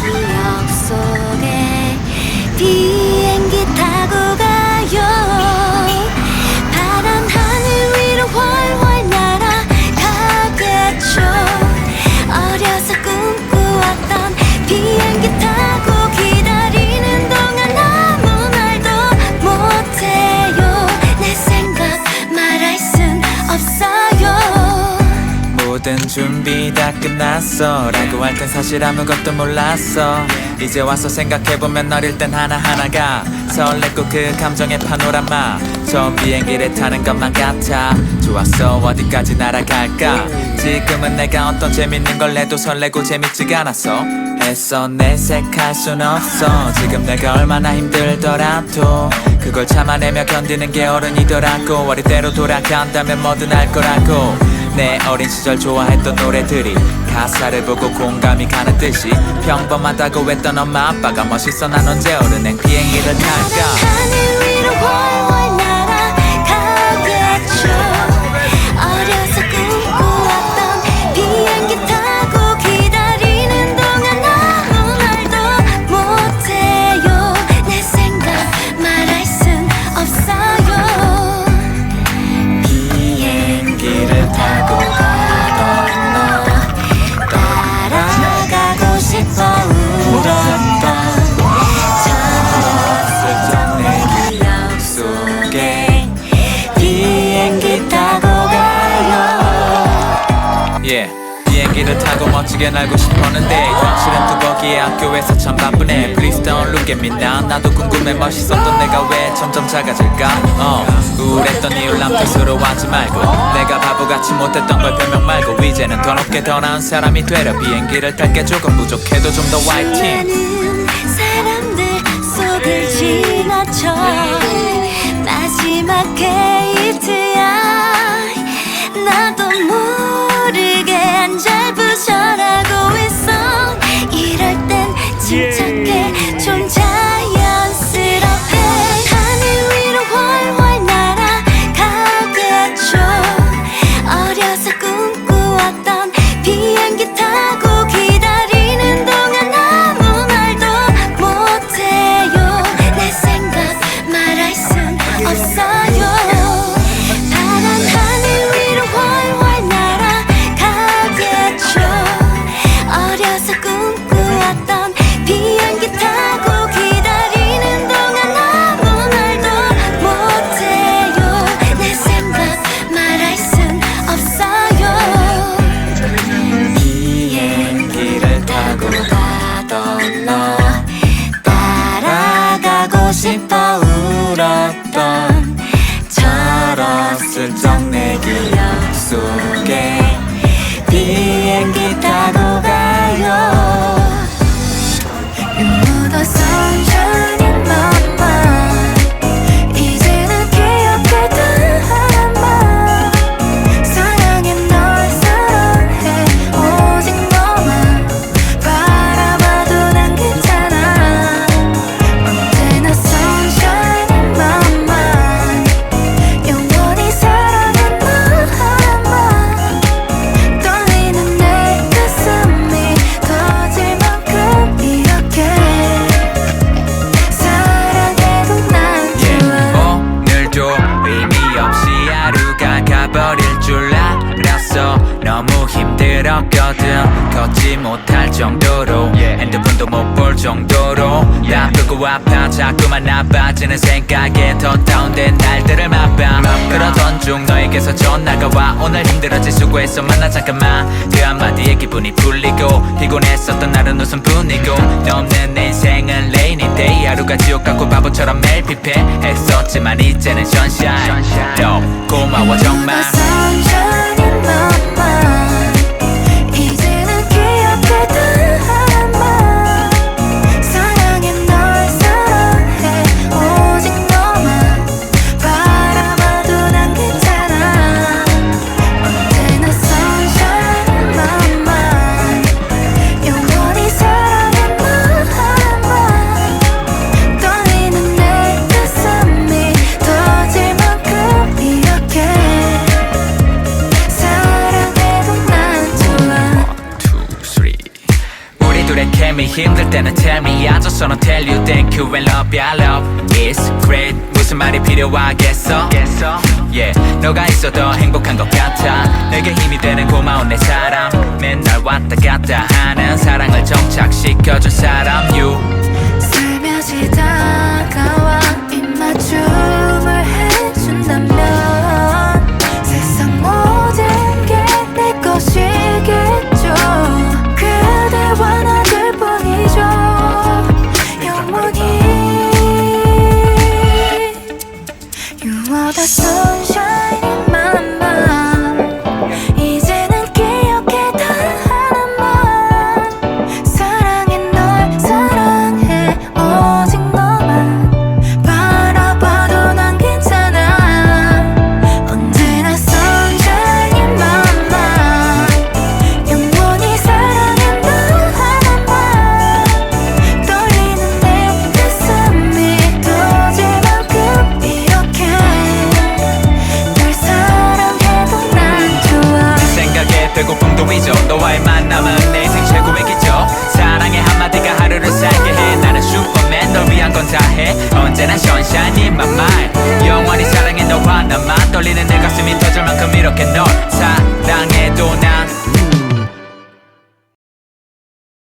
기억 속에 비 모든 준비 다 끝났어. 라고 할 땐 사실 아무것도 몰랐어. 이제 와서 생각해보면 어릴 땐 하나하나가 설렜고 그 감정의 파노라마. 저 비행기를 타는 것만 같아. 좋았어. 어디까지 날아갈까? 지금은 내가 어떤 재밌는 걸 해도 설레고 재밌지가 않았어. 애써 내색할 순 없어. 지금 내가 얼마나 힘들더라도 그걸 참아내며 견디는 게 어른이더라고. 어릴 때로 돌아간다면 뭐든 할 거라고 내 어린 시절 좋아했던 노래들이 가사를 보고 공감이 가는 듯이 평범하다고 했던 엄마 아빠가 멋있어 난 언제 어른행 비행기를 탈까 yeah. 비행기를 타고 멋지게 날고 싶었는데 현실은 뚜벅이의 학교에서 참 바쁘네. Please don't look at me now. 나도 궁금해 멋있었던 내가 왜 점점 작아질까? 어 우울했던 이유 남 탓으로 하지 말고. 내가 바보같이 못했던 걸 변명 말고 이제는 더 높게 더 나은 사람이 되려 비행기를 탈 게. 조금 부족해도 좀 더 화이팅. 사람들 속을 지나쳐 기억 속에 비행기 타고 가요 You know the sunshine 못할 정도로 핸드폰도 못 볼 정도로 나쁘고 아파 자꾸만 나빠지는 생각에 더 다운된 날들을 맛봐. 그러던 중 너에게서 전화가 와. 오늘 힘들었지 수고했어. 만나 잠깐만. 그 한마디에 기분이 풀리고 피곤했었던 날은 웃음뿐이고 너 없는 내 인생은 레이니 데이 하루가 지옥 같고 바보처럼 매일 피폐했었지만 이제는 sunshine. 너 고마워 정말 때는 tell me I just wanna tell you thank you and love you I love is great 무슨 말이 필요하겠어 yeah. 너가 있어도 행복한 것 같아 내게 힘이 되는 고마운 내 사람 맨날 왔다 갔다 하는 사랑을 점점